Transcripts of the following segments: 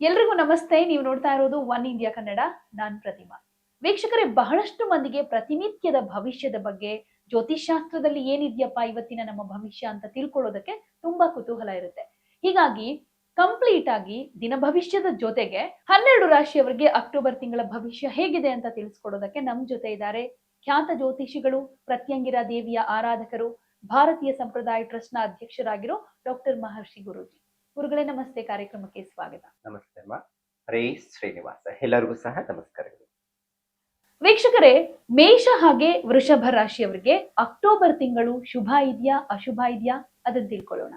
ಎಲ್ರಿಗೂ ನಮಸ್ತೆ. ನೀವು ನೋಡ್ತಾ ಇರೋದು ಒನ್ ಇಂಡಿಯಾ ಕನ್ನಡ. ನಾನ್ ಪ್ರತಿಮಾ. ವೀಕ್ಷಕರೇ, ಬಹಳಷ್ಟು ಮಂದಿಗೆ ಪ್ರತಿನಿತ್ಯದ ಭವಿಷ್ಯದ ಬಗ್ಗೆ ಜ್ಯೋತಿಷ್ಶಾಸ್ತ್ರದಲ್ಲಿ ಏನಿದ್ಯಪ್ಪ ಇವತ್ತಿನ ನಮ್ಮ ಭವಿಷ್ಯ ಅಂತ ತಿಳ್ಕೊಳ್ಳೋದಕ್ಕೆ ತುಂಬಾ ಕುತೂಹಲ ಇರುತ್ತೆ. ಹೀಗಾಗಿ ಕಂಪ್ಲೀಟ್ ಆಗಿ ದಿನ ಭವಿಷ್ಯದ ಜೊತೆಗೆ ಹನ್ನೆರಡು ರಾಶಿಯವರಿಗೆ ಅಕ್ಟೋಬರ್ ತಿಂಗಳ ಭವಿಷ್ಯ ಹೇಗಿದೆ ಅಂತ ತಿಳಿಸ್ಕೊಡೋದಕ್ಕೆ ನಮ್ ಜೊತೆ ಇದ್ದಾರೆ ಖ್ಯಾತ ಜ್ಯೋತಿಷಿಗಳು, ಪ್ರತ್ಯಂಗಿರ ದೇವಿಯ ಆರಾಧಕರು, ಭಾರತೀಯ ಸಂಪ್ರದಾಯ ಟ್ರಸ್ಟ್ನ ಅಧ್ಯಕ್ಷರಾಗಿರೋ ಡಾಕ್ಟರ್ ಮಹರ್ಷಿ ಗುರೂಜಿ. ಗುರುಗಳೇ ನಮಸ್ತೆ. ಕಾರ್ಯಕ್ರಮಕ್ಕೆ ಸ್ವಾಗತ. ನಮಸ್ತೆ ಅಮ್ಮ. ಹರೇ ಶ್ರೀನಿವಾಸ. ಎಲ್ಲರಿಗೂ ಸಹ ನಮಸ್ಕಾರಗಳು. ವೀಕ್ಷಕರೇ ಮೇಷ ಹಾಗೆ ವೃಷಭ ರಾಶಿಯವರಿಗೆ ಅಕ್ಟೋಬರ್ ತಿಂಗಳು ಶುಭ ಇದೆಯಾ ಅಶುಭ ಇದೆಯಾ? ಅದನ್ನ ತಿಳ್ಕೊಳ್ಳೋಣ.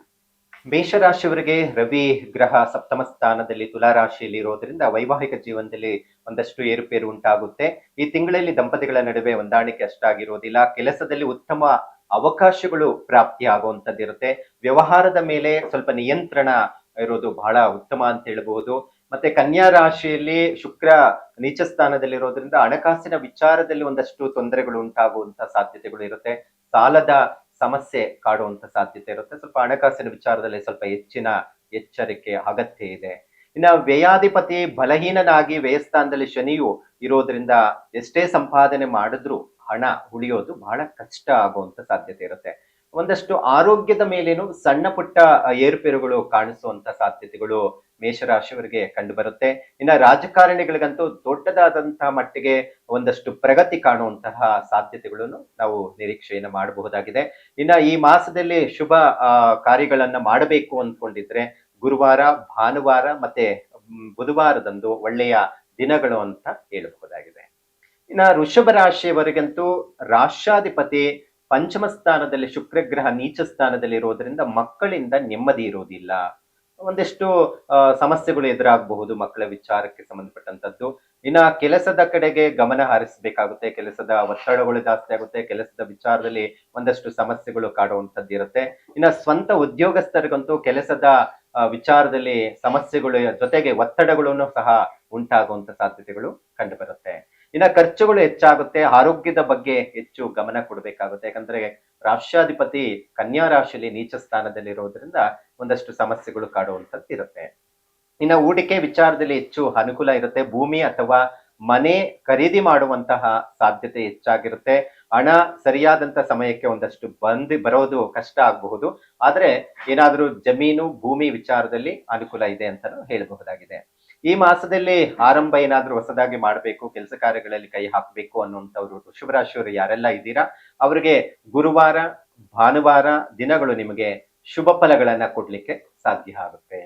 ಮೇಷರಾಶಿಯವರಿಗೆ ರವಿ ಗ್ರಹ ಸಪ್ತಮ ಸ್ಥಾನದಲ್ಲಿ ತುಲಾ ರಾಶಿಯಲ್ಲಿ ಇರೋದ್ರಿಂದ ವೈವಾಹಿಕ ಜೀವನದಲ್ಲಿ ಒಂದಷ್ಟು ಏರುಪೇರು ಉಂಟಾಗುತ್ತೆ. ಈ ತಿಂಗಳಲ್ಲಿ ದಂಪತಿಗಳ ನಡುವೆ ಹೊಂದಾಣಿಕೆ ಅಷ್ಟಾಗಿರೋದಿಲ್ಲ. ಕೆಲಸದಲ್ಲಿ ಉತ್ತಮ ಅವಕಾಶಗಳು ಪ್ರಾಪ್ತಿ ಆಗುವಂತದ್ದಿರುತ್ತೆ ವ್ಯವಹಾರದ ಮೇಲೆ ಸ್ವಲ್ಪ ನಿಯಂತ್ರಣ ಇರೋದು ಬಹಳ ಉತ್ತಮ ಅಂತ ಹೇಳ್ಬಹುದು. ಮತ್ತೆ ಕನ್ಯಾ ರಾಶಿಯಲ್ಲಿ ಶುಕ್ರ ನೀಚ ಸ್ಥಾನದಲ್ಲಿರೋದ್ರಿಂದ ಹಣಕಾಸಿನ ವಿಚಾರದಲ್ಲಿ ಒಂದಷ್ಟು ತೊಂದರೆಗಳು ಉಂಟಾಗುವಂತ ಸಾಧ್ಯತೆಗಳು ಇರುತ್ತೆ. ಸಾಲದ ಸಮಸ್ಯೆ ಕಾಡುವಂತ ಸಾಧ್ಯತೆ ಇರುತ್ತೆ. ಸ್ವಲ್ಪ ಹಣಕಾಸಿನ ವಿಚಾರದಲ್ಲಿ ಸ್ವಲ್ಪ ಹೆಚ್ಚಿನ ಎಚ್ಚರಿಕೆ ಅಗತ್ಯ ಇದೆ. ಇನ್ನ ವ್ಯಯಾಧಿಪತಿ ಬಲಹೀನನಾಗಿ ವ್ಯಯಸ್ಥಾನದಲ್ಲಿ ಶನಿಯು ಇರೋದ್ರಿಂದ ಎಷ್ಟೇ ಸಂಪಾದನೆ ಮಾಡಿದ್ರು ಹಣ ಉಳಿಯೋದು ಬಹಳ ಕಷ್ಟ ಆಗುವಂತ ಸಾಧ್ಯತೆ ಇರುತ್ತೆ. ಒಂದಷ್ಟು ಆರೋಗ್ಯದ ಮೇಲೇನು ಸಣ್ಣ ಪುಟ್ಟ ಏರುಪೇರುಗಳು ಕಾಣಿಸುವಂತ ಸಾಧ್ಯತೆಗಳು ಮೇಷರಾಶಿಯವರಿಗೆ ಕಂಡು ಬರುತ್ತೆ ಇನ್ನ ರಾಜಕಾರಣಿಗಳಿಗಂತೂ ದೊಡ್ಡದಾದಂತಹ ಮಟ್ಟಿಗೆ ಒಂದಷ್ಟು ಪ್ರಗತಿ ಕಾಣುವಂತಹ ಸಾಧ್ಯತೆಗಳನ್ನು ನಾವು ನಿರೀಕ್ಷೆಯನ್ನು ಮಾಡಬಹುದಾಗಿದೆ. ಇನ್ನ ಈ ಮಾಸದಲ್ಲಿ ಶುಭ ಕಾರ್ಯಗಳನ್ನ ಮಾಡಬೇಕು ಅಂದ್ಕೊಂಡಿದ್ರೆ ಗುರುವಾರ, ಭಾನುವಾರ ಮತ್ತೆ ಬುಧವಾರದಂದು ಒಳ್ಳೆಯ ದಿನಗಳು ಅಂತ ಹೇಳಬಹುದಾಗಿದೆ. ಇನ್ನ ವೃಷಭ ರಾಶಿಯವರೆಗಂತೂ ರಾಷ್ಟ್ರಾಧಿಪತಿ ಪಂಚಮ ಸ್ಥಾನದಲ್ಲಿ ಶುಕ್ರಗ್ರಹ ನೀಚ ಸ್ಥಾನದಲ್ಲಿ ಇರೋದ್ರಿಂದ ಮಕ್ಕಳಿಂದ ನೆಮ್ಮದಿ ಇರೋದಿಲ್ಲ. ಒಂದಿಷ್ಟು ಸಮಸ್ಯೆಗಳು ಎದುರಾಗಬಹುದು ಮಕ್ಕಳ ವಿಚಾರಕ್ಕೆ ಸಂಬಂಧಪಟ್ಟಂತದ್ದು. ಇನ್ನ ಕೆಲಸದ ಕಡೆಗೆ ಗಮನ ಹರಿಸಬೇಕಾಗುತ್ತೆ, ಕೆಲಸದ ಒತ್ತಡಗಳು ಜಾಸ್ತಿ ಆಗುತ್ತೆ, ಕೆಲಸದ ವಿಚಾರದಲ್ಲಿ ಒಂದಷ್ಟು ಸಮಸ್ಯೆಗಳು ಕಾಡುವಂತದ್ದು ಇರುತ್ತೆ. ಇನ್ನ ಸ್ವಂತ ಉದ್ಯೋಗಸ್ಥರಿಗಂತೂ ಕೆಲಸದ ವಿಚಾರದಲ್ಲಿ ಸಮಸ್ಯೆಗಳು ಜೊತೆಗೆ ಒತ್ತಡಗಳನ್ನು ಸಹ ಉಂಟಾಗುವಂತ ಸಾಧ್ಯತೆಗಳು ಕಂಡು ಬರುತ್ತೆ ಇನ್ನ ಖರ್ಚುಗಳು ಹೆಚ್ಚಾಗುತ್ತೆ, ಆರೋಗ್ಯದ ಬಗ್ಗೆ ಹೆಚ್ಚು ಗಮನ ಕೊಡಬೇಕಾಗುತ್ತೆ. ಯಾಕಂದ್ರೆ ರಾಷ್ಟ್ರಾಧಿಪತಿ ಕನ್ಯಾ ರಾಶಿಯಲ್ಲಿ ನೀಚ ಸ್ಥಾನದಲ್ಲಿರೋದ್ರಿಂದ ಒಂದಷ್ಟು ಸಮಸ್ಯೆಗಳು ಕಾಡುವಂತದ್ದು ಇರುತ್ತೆ. ಇನ್ನ ಹೂಡಿಕೆ ವಿಚಾರದಲ್ಲಿ ಹೆಚ್ಚು ಅನುಕೂಲ ಇರುತ್ತೆ. ಭೂಮಿ ಅಥವಾ ಮನೆ ಖರೀದಿ ಮಾಡುವಂತಹ ಸಾಧ್ಯತೆ ಹೆಚ್ಚಾಗಿರುತ್ತೆ. ಹಣ ಸರಿಯಾದಂತ ಸಮಯಕ್ಕೆ ಒಂದಷ್ಟು ಬಂದು ಬರೋದು ಕಷ್ಟ ಆಗಬಹುದು. ಆದ್ರೆ ಏನಾದ್ರೂ ಜಮೀನು, ಭೂಮಿ ವಿಚಾರದಲ್ಲಿ ಅನುಕೂಲ ಇದೆ ಅಂತಾನು ಹೇಳಬಹುದಾಗಿದೆ. ಈ ಮಾಸದಲ್ಲಿ ಆರಂಭ ಏನಾದ್ರೂ ಹೊಸದಾಗಿ ಮಾಡಬೇಕು, ಕೆಲಸ ಕಾರ್ಯಗಳಲ್ಲಿ ಕೈ ಹಾಕಬೇಕು ಅನ್ನುವಂಥವ್ರು ಶುಭರಾಶಿಯವರು ರಾಶಿಯವರು ಯಾರೆಲ್ಲ ಇದ್ದೀರಾ, ಅವರಿಗೆ ಗುರುವಾರ, ಭಾನುವಾರ ದಿನಗಳು ನಿಮಗೆ ಶುಭ ಫಲಗಳನ್ನ ಕೊಡ್ಲಿಕ್ಕೆ ಸಾಧ್ಯ ಆಗುತ್ತೆ.